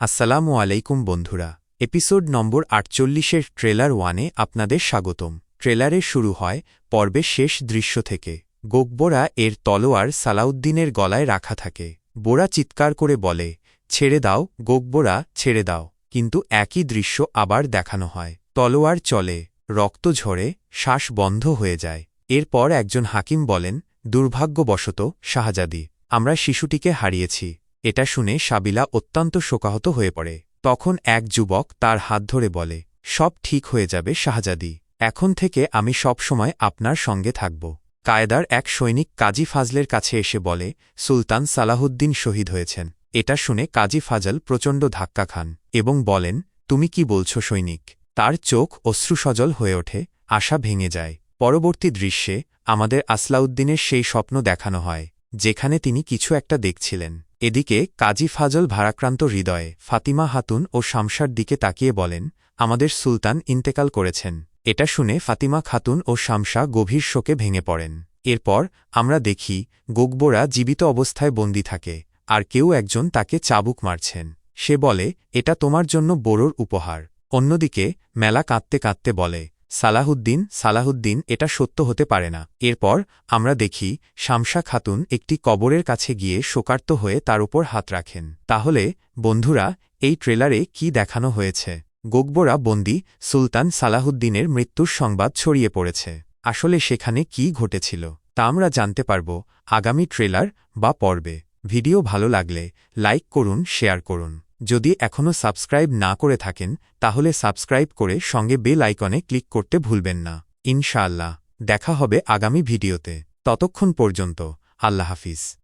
আসসালামু আলাইকুম বন্ধুরা, এপিসোড নম্বর আটচল্লিশের ট্রেলার ওয়ানে আপনাদের স্বাগতম। ট্রেলারে শুরু হয় পর্বের শেষ দৃশ্য থেকে। গোকবোরা এর তলোয়ার সালাউদ্দিনের গলায় রাখা থাকে। বোরা চিৎকার করে বলে, ছেড়ে দাও, গোকবোরা, ছেড়ে দাও। কিন্তু একই দৃশ্য আবার দেখানো হয়। তলোয়ার চলে, রক্ত ঝরে, শ্বাস বন্ধ হয়ে যায়। এরপর একজন হাকিম বলেন, দুর্ভাগ্যবশত, শাহজাদি, আমরা শিশুটিকে হারিয়েছি। এটা শুনে সাবিলা অত্যন্ত শোকাহত হয়ে পড়ে। তখন এক যুবক তার হাত ধরে বলে, সব ঠিক হয়ে যাবে শাহজাদি। এখন থেকে আমি সব সময় আপনার সঙ্গে থাকব। কায়দার এক সৈনিক কাজী ফাজলের কাছে এসে বলে, সুলতান সালাহুদ্দিন শহীদ হয়েছেন। এটা শুনে কাজী ফাজল প্রচণ্ড ধাক্কা খান এবং বলেন, তুমি কি বলছো সৈনিক? তার চোখ অশ্রুসজল হয়ে ওঠে, আশা ভেঙে যায়। পরবর্তী দৃশ্যে আমাদের আসলাউদ্দিনের সেই স্বপ্ন দেখানো হয়, যেখানে তিনি কিছু একটা দেখছিলেন। এদিকে কাজী ফাজল ভারাক্রান্ত হৃদয়ে ফাতিমা হাতুন ও শামসার দিকে তাকিয়ে বলেন, আমাদের সুলতান ইন্তেকাল করেছেন। এটা শুনে ফাতিমা খাতুন ও শামসা গভীর শোকে ভেঙে পড়েন। এরপর আমরা দেখি গোগবোরা জীবিত অবস্থায় বন্দী থাকে, আর কেউ একজন তাকে চাবুক মারছেন। সে বলে, এটা তোমার জন্য বোরোর উপহার। অন্যদিকে মেলা কাঁদতে কাঁদতে বলে সালাহুদ্দিন সালাহুদ্দিন, এটা সত্য হতে পারে না। এরপর আমরা দেখি শামসা খাতুন একটি কবরের কাছে গিয়ে শোকার্ত হয়ে তার উপর হাত রাখেন। তাহলে, বন্ধুরা, এই ট্রেলারে কি দেখানো হয়েছে? গোকবোরা বন্দি সুলতান সালাহুদ্দিনের মৃত্যুর সংবাদ ছড়িয়ে পড়েছে। আসলে সেখানে কি ঘটেছিল, তা আমরা জানতে পারব আগামী ট্রেলার বা পর্বে। ভিডিও ভালো লাগলে লাইক করুন, শেয়ার করুন। যদি এখনও সাবস্ক্রাইব না করে থাকেন, তাহলে সাবস্ক্রাইব করে সঙ্গে বেল আইকনে ক্লিক করতে ভুলবেন না। ইনশাআল্লাহ। দেখা হবে আগামী ভিডিওতে। ততক্ষণ পর্যন্ত, আল্লাহ হাফিজ।